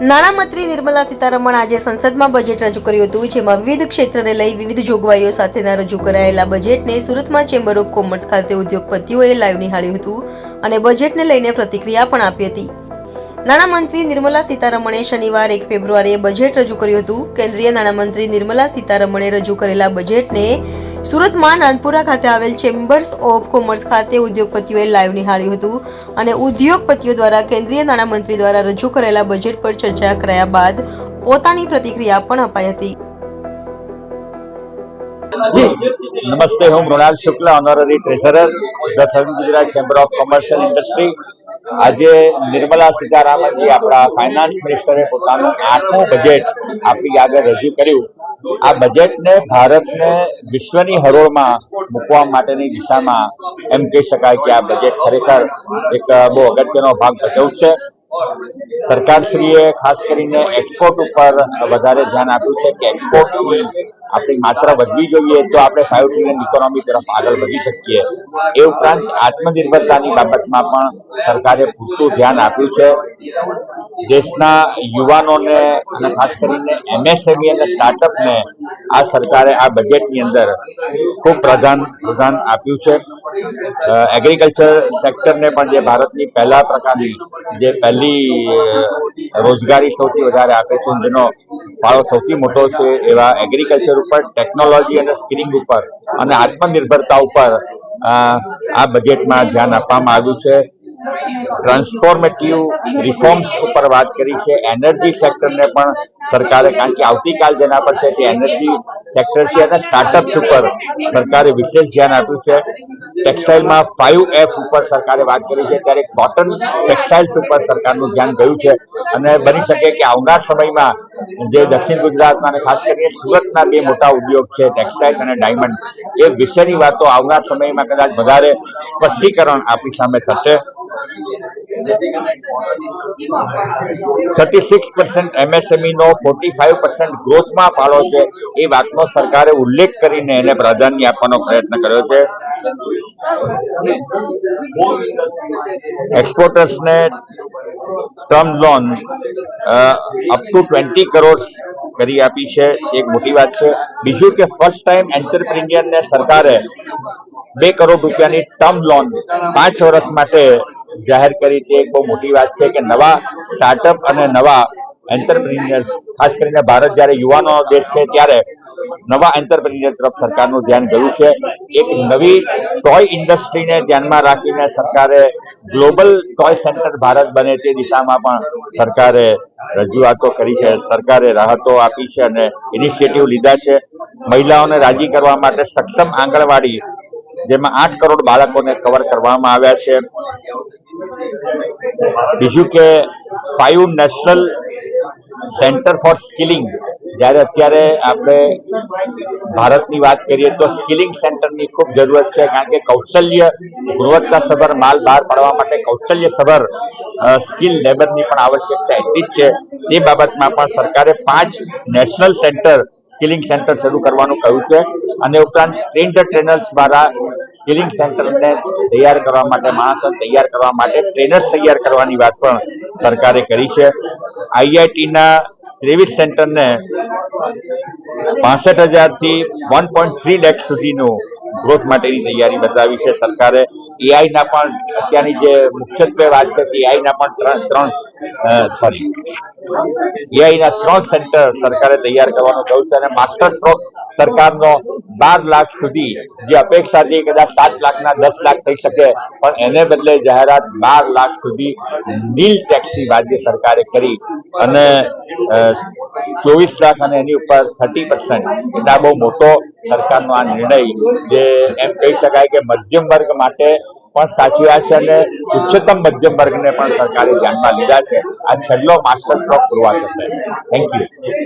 નાણામંત્રી નિર્મલા સીતારમણ આજે સંસદમાં બજેટ રજૂ કર્યું હતું, જેમાં વિવિધ ક્ષેત્રને લઈ વિવિધ જોગવાઈઓ સાથેના રજૂ કરાયેલા બજેટને સુરતમાં ચેમ્બર ઓફ કોમર્સ ખાતે ઉદ્યોગપતિઓએ લાઈવ નિહાળ્યું હતું અને બજેટને લઈને પ્રતિક્રિયા પણ આપી હતી. નાણામંત્રી નિર્મલા સીતારમણે શનિવાર એક ફેબ્રુઆરીએ બજેટ રજૂ કર્યું હતું. કેન્દ્રીય નાણામંત્રી નિર્મલા સીતારમણે રજૂ કરેલા બજેટને સુરતમાં નાનપુરા ખાતે આવેલ ચેમ્બર્સ ઓફ કોમર્સ ખાતે ઉદ્યોગપતિઓએ લાઈવ નિહાળ્યું હતું અને ઉદ્યોગપતિઓ દ્વારા કેન્દ્રીય નાણામંત્રી દ્વારા રજૂ કરેલા બજેટ પર ચર્ચા કરાયા બાદ પોતાની પ્રતિક્રિયા પણ અપાઈ હતી. નમસ્તે, હું Mrunal Shukla honorary treasurer the સર્વ Gujarat chamber of commercial industry આજે નિર્મલા સીતારામનજી આપણા ફાઇનાન્સ મિનિસ્ટરે પોતાનું આઠમું બજેટ આપણી આગળ રજૂ કર્યું. આ બજેટને ભારતને વિશ્વની હરોળમાં મૂકવા માટેની દિશામાં એમ કહી શકાય કે આ બજેટ ખરેખર એક બહુ અગત્યનો ભાગ ભજવશે. સરકારશ્રીએ ખાસ કરીને એક્સપોર્ટ ઉપર વધારે ધ્યાન આપ્યું છે કે એક્સપોર્ટની આપણી માત્રા વધવી જોઈએ તો આપણે ફાઇવ ટ્રિલિયન ઇકોનોમી તરફ આગળ વધી શકીએ. એ ઉપરાંત આત્મનિર્ભરતાની બાબતમાં પણ સરકારે પૂરતું ધ્યાન આપ્યું છે. દેશના યુવાનોને અને ખાસ કરીને એમએસએમઈ અને સ્ટાર્ટઅપને આ સરકારે આ બજેટની અંદર ખૂબ પ્રધાન પ્રધાન આપ્યું છે. એગ્રીકલ્ચર સેક્ટરને પણ જે ભારતની પહેલા પ્રકારની જે પહેલી રોજગારી સૌથી વધારે આપે છે, જેનો ફાળો સૌથી મોટો છે એવા એગ્રીકલ્ચર ઉપર ટેકનોલોજી અને સ્કિલિંગ ઉપર અને આત્મનિર્ભરતા ઉપર આ બજેટમાં ધ્યાન આપવામાં આવ્યું છે. ટ્રાન્સફોર્મેટિવ રિફોર્મ્સ ઉપર વાત કરી છે. એનર્જી સેક્ટરને પણ સરકારે, કારણ કે આવતીકાલ જેના પર છે તે એનર્જી સેક્ટર છે અને સ્ટાર્ટઅપ્સ ઉપર સરકારે વિશેષ ધ્યાન આપ્યું છે. ટેક્સટાઇલમાં ફાઇવ એફ ઉપર સરકારે વાત કરી છે. ત્યારે કોટન ટેક્સટાઇલ્સ ઉપર સરકારનું ધ્યાન ગયું છે. અને બની શકે કે આવનાર સમયમાં જે દક્ષિણ ગુજરાતમાં અને ખાસ કરીને સુરતના બે મોટા ઉદ્યોગ છે ટેક્સટાઇલ અને ડાયમંડ એ વિશેની વાતો આવનાર સમયમાં કદાચ વધારે સ્પષ્ટીકરણ આપણી સામે થશે. થર્ટી સિક્સ પર્સન્ટ એમએસએમઈ નો ફોર્ટી ફાઈવ પર્સન્ટ ગ્રોથમાં ફાળો છે. એ વાતનો સરકારે ઉલ્લેખ કરીને એને પ્રાધાન્ય આપવાનો પ્રયત્ન કર્યો છે. એક્સપોર્ટર્સને term loan up to twenty crore કરી આપી છે. એક મોટી વાત છે. બીજું કે ફર્સ્ટ ટાઈમ એન્ટરપ્રિન્યરને સરકારે બે કરોડ રૂપિયાની ટર્મ લોન પાંચ વર્ષ માટે જાહેર કરી તે બહુ મોટી વાત છે કે નવા સ્ટાર્ટઅપ અને નવા એન્ટરપ્રિન્યર્સ ખાસ કરીને ભારત જ્યારે યુવાનો દેશ છે ત્યારે નવા એન્ટરપ્રિન્યર તરફ સરકારનું ધ્યાન ગયું છે. એક નવી ટોય ઇન્ડસ્ટ્રીને ધ્યાનમાં રાખીને સરકારે ગ્લોબલ ટોય સેન્ટર ભારત બને તે દિશામાં પણ સરકારે રજૂઆતો કરી છે, સરકારે રાહતો આપી છે અને ઇનિશિયેટિવ લીધા છે. મહિલાઓને રાજી કરવા માટે સક્ષમ આંગણવાડી, જેમાં આઠ કરોડ બાળકોને કવર કરવામાં આવ્યા છે. બીજું કે five national centre for skilling જ્યારે અત્યારે આપણે ભારતની વાત કરીએ તો સ્કિલિંગ સેન્ટરની ખૂબ જરૂરત છે, કારણ કે કૌશલ્ય ગુણવત્તાસભર માલ બહાર પાડવા માટે કૌશલ્યસભર સ્કિલ લેબરની પણ આવશ્યકતા એટલી જ છે. તે બાબતમાં પણ સરકારે પાંચ નેશનલ સેન્ટર સ્કિલિંગ સેન્ટર શરૂ કરવાનું કહ્યું છે. અને ઉપરાંત ટ્રેન્ડ ટ્રેનર્સ દ્વારા સ્કિલિંગ સેન્ટરને તૈયાર કરવા માટે માણસો તૈયાર કરવા માટે ટ્રેનર્સ તૈયાર કરવાની વાત પણ સરકારે કરી છે. આઈઆઈટીના ત્રેવીસ સેન્ટરને પાસઠ હજારથી વન પોઈન્ટ થ્રી લેખ સુધીનું ગ્રોથ માટેની તૈયારી બતાવી છે સરકારે. એઆઈના પણ અત્યારની જે મુખ્યત્વે વાત કરતી એઆઈના પણ ત્રણ ત્રણ સોરી એઆઈના ત્રણ સેન્ટર સરકારે તૈયાર કરવાનું કહ્યું છે અને માસ્ટર સ્ટ્રોક સરકારનો બાર લાખ સુધી જે અપેક્ષા હતી કદાચ સાત લાખના દસ લાખ થઈ શકે, પણ એને બદલે જાહેરાત બાર લાખ સુધી નીલ ટેક્સની રાજ્ય સરકારે કરી અને ચોવીસ લાખ અને એની ઉપર થર્ટી પર્સન્ટ. એટલે બહુ મોટો સરકારનો આ નિર્ણય જે એમ કહી શકાય કે મધ્યમ વર્ગ માટે પણ સાચવ્યા છે અને ઉચ્ચતમ મધ્યમ વર્ગને પણ સરકારે ધ્યાનમાં લીધા છે. આ છેલ્લો માસ્ટર સ્ટ્રોક પૂરવા થશે. Thank you